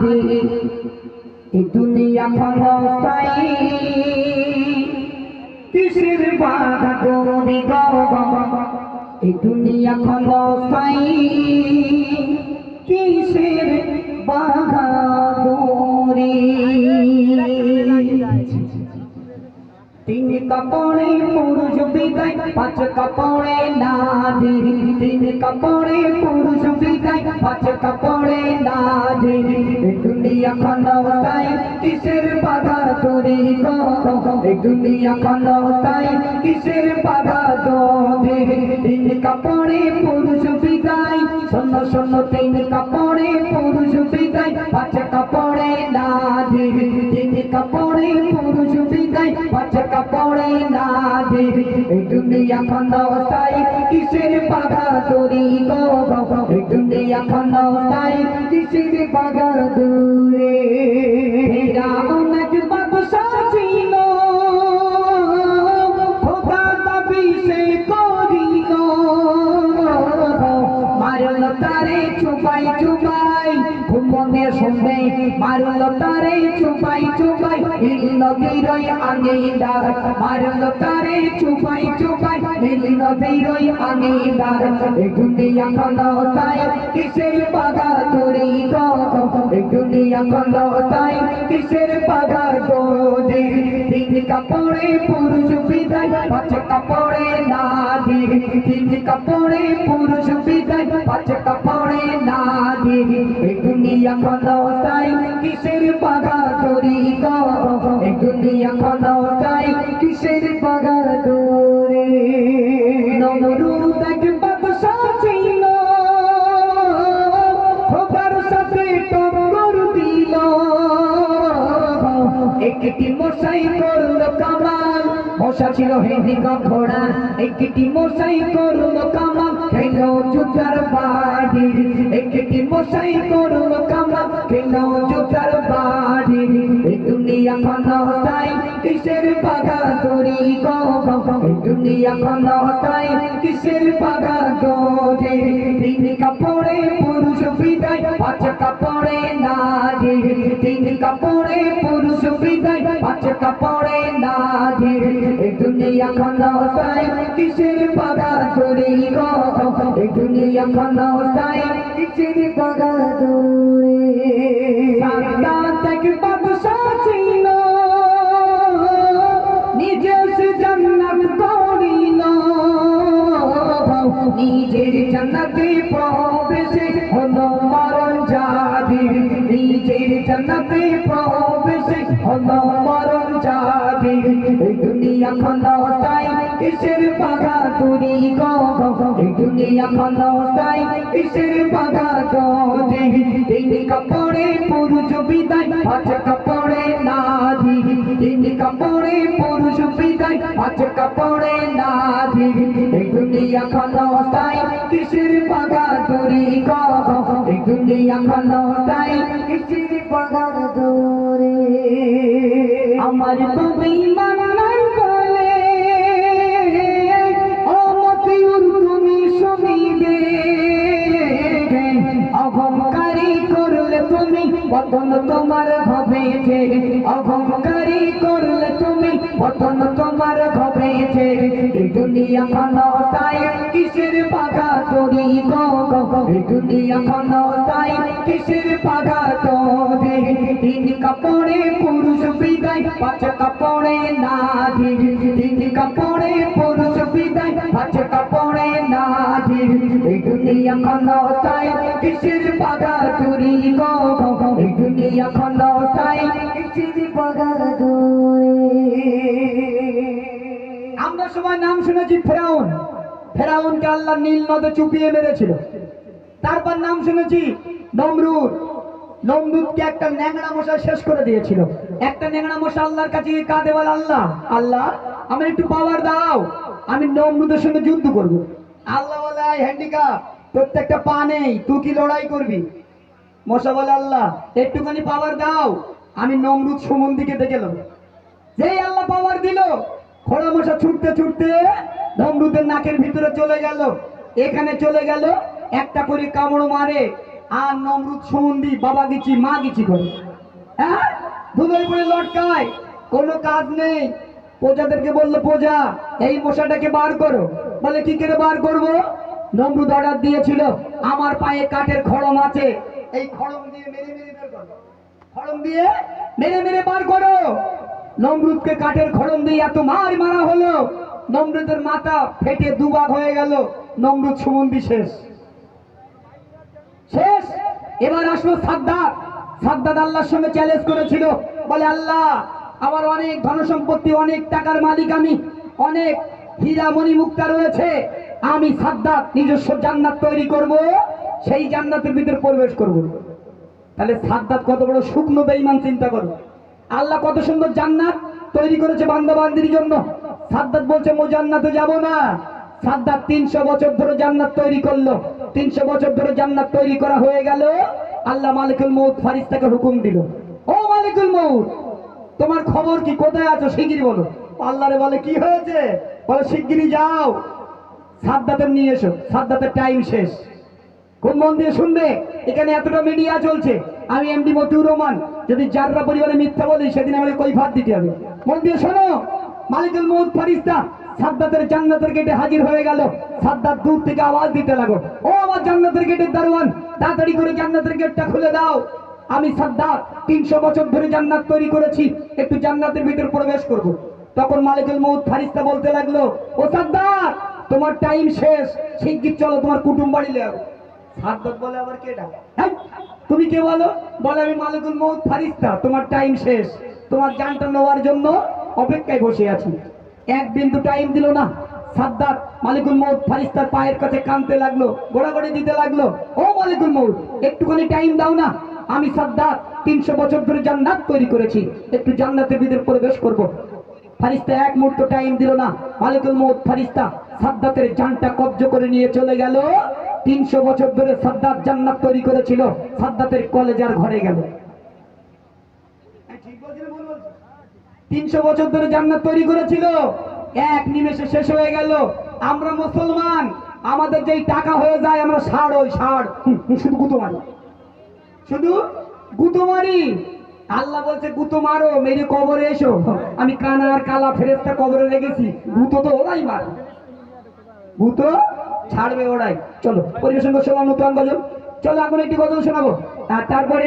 দে এই দুনিয়া ক্ষণস্থায়ী কিসের বাধা তোরে এই দুনিয়া ক্ষণস্থায়ী কিসের বাধা তোরে তিন কাপড়ে পুরুষ বিদায়, পাঁচ কাপড়ে নারী। তিন কাপড়ে পুরুষ বিদায়, পাঁচ কাপড়ে নারী। ক্ষণস্থায়ী কিসের বাধা তোরে দুনিয়া ক্ষণস্থায়ী কিসের বাধা তোরে? তিন কাপড়ে পুরুষ বিদায় শোনো শোনো তিন কাপড়ে পুরুষ বিদায়, পাঁচ কাপড়ে নারী তিন কাপড়ে পুরুষ বিদায়, পাঁচ কাপড়ে এই দুনিয়া ক্ষণস্থায়ী কিসের বাধা তোরে গো দুনিয়া তাই কিসের বাধা দূরে? তারে চুপাই চুপাই ঘুমনে শুনে মারল তারে চুপাই চুপাই, নীল নদীরই আঙিদার মারল তারে চুপাই চুপাই, নীল নদীরই আঙিদার এই দুনিয়া ক্ষণস্থায়ী কিসের বাধা তোরি এই দুনিয়া ক্ষণস্থায়ী কিসের বাধা তোরে তিন কাপড়ে পুরুষ বিদায়, পাঁচ কাপড়ে নারী। তিন কাপড়ে পুরুষ বিদায় একটি মশাই করল কামাল। মশা ছিল হেদিক ঘোড়া একটি মশাই করল কামাল। খেল জুতার বাড়ি একটি মশাই করল কামাল। খেল জুতার বাড়ি দুনিয়া ক্ষণস্থায়ী কিসের বাধা তোরি গো দুনিয়া ক্ষণস্থায়ী কিসের বাধা কাপড়ে নারী এই দুনিয়া ক্ষণস্থায়ী কিসের বাধা তোরে গো? দুনিয়া ক্ষণস্থায়ী কিসের বাধা তোরে সাদ্দাত এক বাদশা ছিল নিজে সে জান্নাত করিল। নিজের জান্নাতে প্রবেশে হলো মরণ জাদি নিজের জান্নাতে প্রবেশে হলো মরণ এই দুনিয়া ক্ষণস্থায়ী কিসের বাধা তুরি গো? এই দুনিয়া ক্ষণস্থায়ী কিসের বাধা তোরে তিন কাপড়ে পুরুষ বিদায়, পাঁচ কাপড়ে নারী। তিন কাপড়ে পুরুষ বিদায়, পাঁচ কাপড়ে নারী। এই দুনিয়া ক্ষণস্থায়ী কিসের বাধা তুরি এই দুনিয়া ক্ষণস্থায়ী কিসের বাধা তোরে আমার তুমি মানার বলে। মতিউর, তুমি শুনিবে। অহংকারী করলে তুমি পতন তোমার হবে যে। অহংকারী করলে তুমি পতন দুনিয়া ক্ষণস্থায়ী কিসের বাধা তোরি এই দুনিয়া ক্ষণস্থায়ী কিসের বাধা তোরে? তিন কাপড়ে পুরুষ বিদায়, পাঁচ কাপড়ে নারী তিন কাপড়ে পুরুষ বিদায়, পাঁচ কাপড়ে নারী এই দুনিয়া ক্ষণস্থায়ী কিসের বাধা তোরি এই দুনিয়া ক্ষণস্থায়ী কিসের বাধা তোরে? আমরা সবাই নাম শুনেছি ফেরাউন। ফেরাউনকে আল্লাহ নীল নদে চুপিয়ে মেরেছিল। তারপর নাম শুনেছি নমরুদ। নমরুদকে একটা ন্যাংরা মশা শেষ করে দিয়েছিল। একটা ন্যাংরা মশা আল্লাহর কাছে কাঁদে বলে, আল্লাহ আল্লাহ, আমার একটু পাওয়ার দাও। আমি নমরুদের সঙ্গে যুদ্ধ করব। আল্লাহ বলে হ্যান্ডিকাপ প্রত্যেকটা পা নেই, তুই কি লড়াই করবি? মশা বলে, আল্লাহ, একটুখানি পাওয়ার দাও, আমি নমরুদ সমন্দিকে দেখে নেব যেই আল্লাহ পাওয়ার দিল খোড়া মশা ছুটতে ছুটতে নমরুদের নাকের ভিতরে চলে গেল। এখানে চলে গেল, একটা করে কামড় মারে, আর নমরুদ সুমন্দি, বাবা গেছি, মা গেছি করে হ্যাঁ? ধুলোয় পড়ে লটকায়, কোনো কাজ নেই। প্রজাদেরকে বলল, প্রজা, এই মশাটাকে বার করো। বলে, কি করে বার করব? নমরুদ অর্ডার দিয়েছিল, আমার পায়ে কাঠের খড়ম আছে। এই খড়ম দিয়ে মেরে মেরে বের করো। খড়ম দিয়ে মেরে মেরে বার করো। নমরুদকে কাঠের খড়ম দিয়ে এত মার মারা হলো। নমরুদের মাথা ফেটে দুভাগ হয়ে গেল। নমরুদ সুমন্দি শেষ। শেষ। এবার আসলো সাদ্দাত। সাদ্দাত আল্লাহর সঙ্গে চ্যালেঞ্জ করেছিল। বলে, আল্লাহ, আমার অনেক ধন সম্পত্তি, অনেক টাকার মালিক আমি। অনেক হীরা মণি মুক্তা রয়েছে। আমি সাদ্দাত নিজস্ব জান্নাত তৈরি করব। সেই জান্নাতের ভিতরে প্রবেশ করব। তাহলে সাদ্দাত কত বড় শুকনো বেঈমান চিন্তা করো। আল্লাহ কত সুন্দর জান্নাত তৈরি করেছে বান্দা বান্দির জন্য। সাদ্দাত বলছে, মো জান্নাতে যাব না। সাদ্দাত তিনশো বছর ধরে জান্নাত তৈরি করল। তিনশো বছর ধরে জান্নাত তৈরি করা হয়ে গেল। আল্লাহ মালিকুল মৌত ফারিস্তাকে হুকুম দিল। ও মালিকুল মৌত তোমার খবর কি? কোথায় আছো? শিগগিরি বলো। আল্লাহরে বলে, কি হয়েছে? বলে শিগগিরি যাও। সাদ্দাতের নিয়ে এসো। সাদ্দাতের টাইম শেষ। খুব মন দিয়ে শুনবে, এখানে এতটা মিডিয়া চলছে। আমি এমডি মতিউর রহমান। যদি যাররা পরিবারে মিথ্যা বলি, সেদিন আমাকে কই ভাত দিতে হবে। মন দিয়ে শোনো, মালিকুল মৌত ফারিস্তা সাদ্দাতের জান্নাতের গেটে হাজির হয়ে গেল। সাদ্দাত দূর থেকে আওয়াজ দিতে লাগো ও আমার জান্নাতের গেটের দারোয়ান, তাড়াতাড়ি করে জান্নাতের গেটটা খুলে দাও। আমি সাদ্দাত তিনশো বছর ধরে জান্নাত তৈরি করেছি, একটু জান্নাতের ভিতর প্রবেশ করব। তখন মালিকুল মৌত ফারিস্তা বলতে লাগল, ও সাদ্দাত, তোমার টাইম শেষ, শিগগির চলো তোমার কুটুম বাড়ি লেও বলে আবার কেডা হ্যাঁ? তুমি কে বলো? বলে আমি মালিকুল মৌত ফারিস্তা, তোমার টাইম শেষ। তোমার জানটা নেওয়ার জন্য অপেক্ষায় বসে আছি। এক বিন্দু টাইম দিল না। সাদ্দাত মালিকুল মৌত ফারিস্তার পায়ের কাছে লাগল, গোড়াগড়ি দিতে লাগল। ও মালিকুল মৌত একটুখানি টাইম দাও না। আমি সাদ্দাত তিনশো বছর ধরে জান্নাত তৈরি করেছি। একটু জান্নাতের ভিতরে প্রবেশ করব। ফারিস্তা এক মুহূর্ত টাইম দিল না। মালিকুল মৌত ফারিস্তা সাদ্দাতের জানটা কব্জ করে নিয়ে চলে গেল। তিনশো বছর ধরে সাদ্দাত জান্নাত তৈরি করেছিল সাদ্দাতের কলেজার ঘরে গেল। তিনশো বছর ধরে জান্নাত তৈরি করেছিল এক নিমেষে শেষ হয়ে গেল। আমরা মুসলমান আমাদের যেই টাকা হয়ে যায় আমরা ষাড় ওই হুম, শুধু গুতো মারি। শুধু গুতো মারি। আল্লাহ বলছে গুতো মারো মেরে কবরে এসো। আমি কানা আর কালা ফেরেস্তা কবরে রেখেছি। গুতো তো ওরাই মার। ভূতো ছাড়বে ওরাই। চলো পরিবেশন করছিলাম নতুন গজল। চলো এখন একটি গজল শোনাবো। আর তারপরে